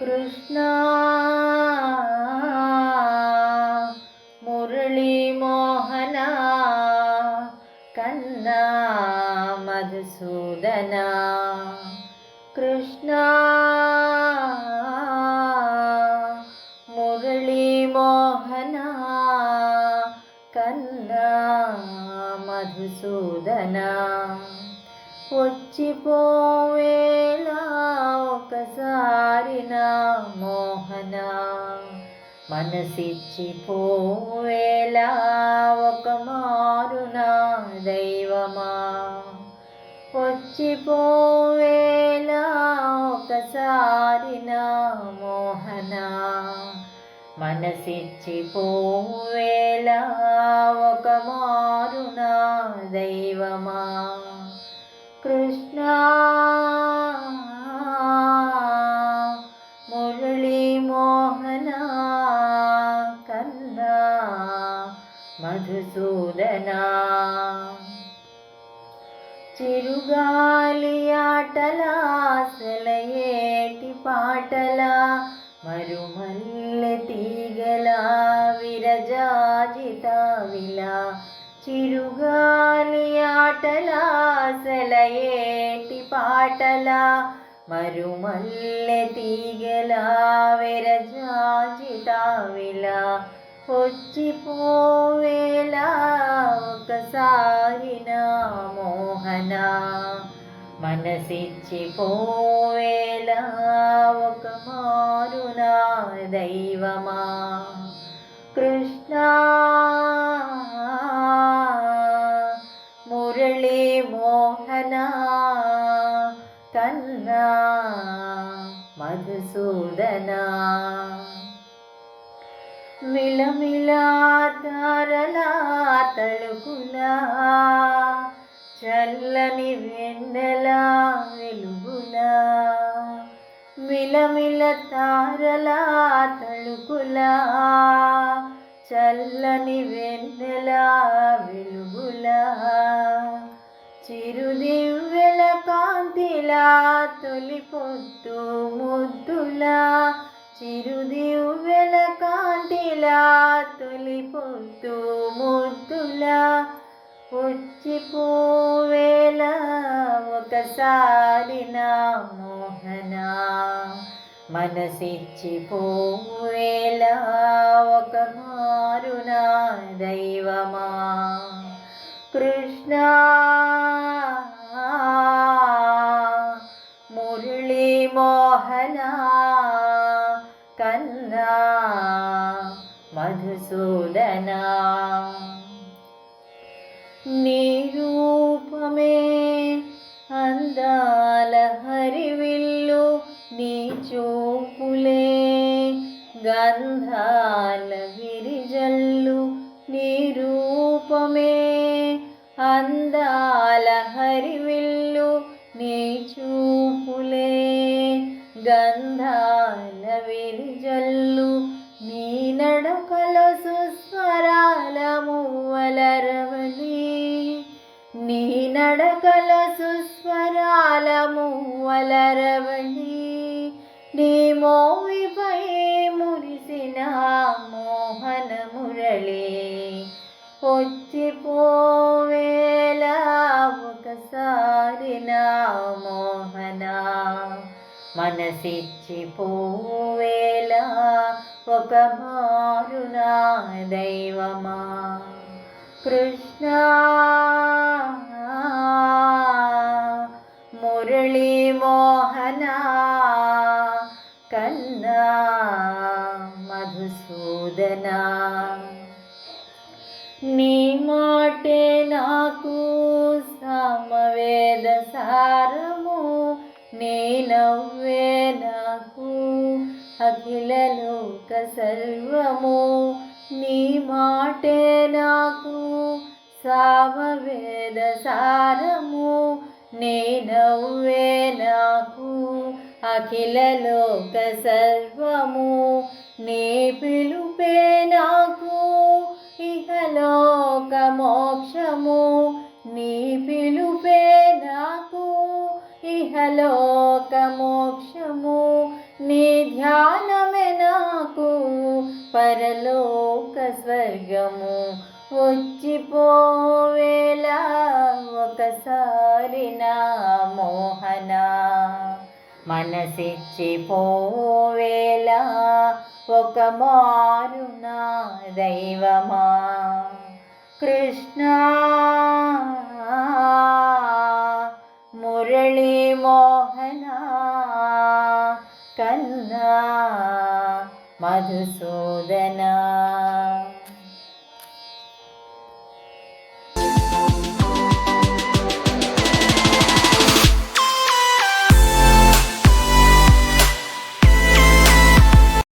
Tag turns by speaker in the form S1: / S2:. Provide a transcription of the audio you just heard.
S1: కృష్ణ మురళీ మోహన కన్నా మధుసూదన కృష్ణ మురళీ మోహన కన్నా మధుసూదన వచ్చిపోవేలా ఒకసారి నా మోహన మనసిచ్చి పోవేలా ఒక మారు నా దైవమా? వచ్చిపోవేలా ఒకసారి నా మోహన మనసిచ్చి పోవేలా ఒక మారు నా దైవమా? కృష్ణ చిరుగాలి ఆటల సెలయేటి పాటల? మరుమల్లె తీగల విరజాజిత విలా. చిరుగాలి ఆటల సెలయేటి పాటల? మరుమల్లె తీగల విరజాజిత విలా. వచ్చిపోవేలా ఒకసారి నా మోహన మనసిచ్చిపోవేలా ఒక మారు నా దైవమా. కృష్ణ మురళీ మోహన కన్నా మధుసూదనా. మిలమిలా తారలా తళుకులా చల్లని వెన్నెలా వెలుగులా. మిలమిల తారలా తళుకులా చల్లని వెన్నెలా వెలుగులా. చిరుదివ్వెల కాంతిలా తొలి పొద్దు ముద్దులా చిరుదివ్వెల కాంతిలా తొలి పొద్దు ముద్దులా వచ్చి వచ్చిపోవేల ఒకసారి నా మోహన. మనసిచ్చి పోవేల ఒక మారునా దైవమా. కృష్ణా మధుసూదనా నీ రూపమే అందాల హరివిల్లు నీ చూపులే గంధాల విరిజల్లు నీ రూపమే అందాల హరివిల్లు నీ చూపులే గంధ నడకల సుస్వరాల మువ్వలరవళి నీ మోవిపై మురిసిన మోహన మురళి వచ్చిపోవేల ఒకసారి నా మోహన. మనసిచ్చిపోవేల ఒక మారు నా దైవమా. కృష్ణ మురళీ మోహన కన్నా మధుసూదన. నీ మాటే నాకు సమవేద సారము నీ నవ్వే నాకు అఖిల లోక సర్వము. నీ మాటే నాకు సామవేద సారము నేనవ్వే నాకు అఖిల లోక సర్వము. నీ పిలుపే నాకు ఇహలోక మోక్షము. నీ పిలుపే నాకు ఇహలోక మోక్షము. నీ ధ్యానమే నాకు పరలోక స్వర్గము. వచ్చిపోవేలా ఒకసారి నా మోహన మనసిచ్చి పోవేలా ఒక మారు నా దైవమా కృష్ణ మురళీ మోహన కన్నా మధుసూదనా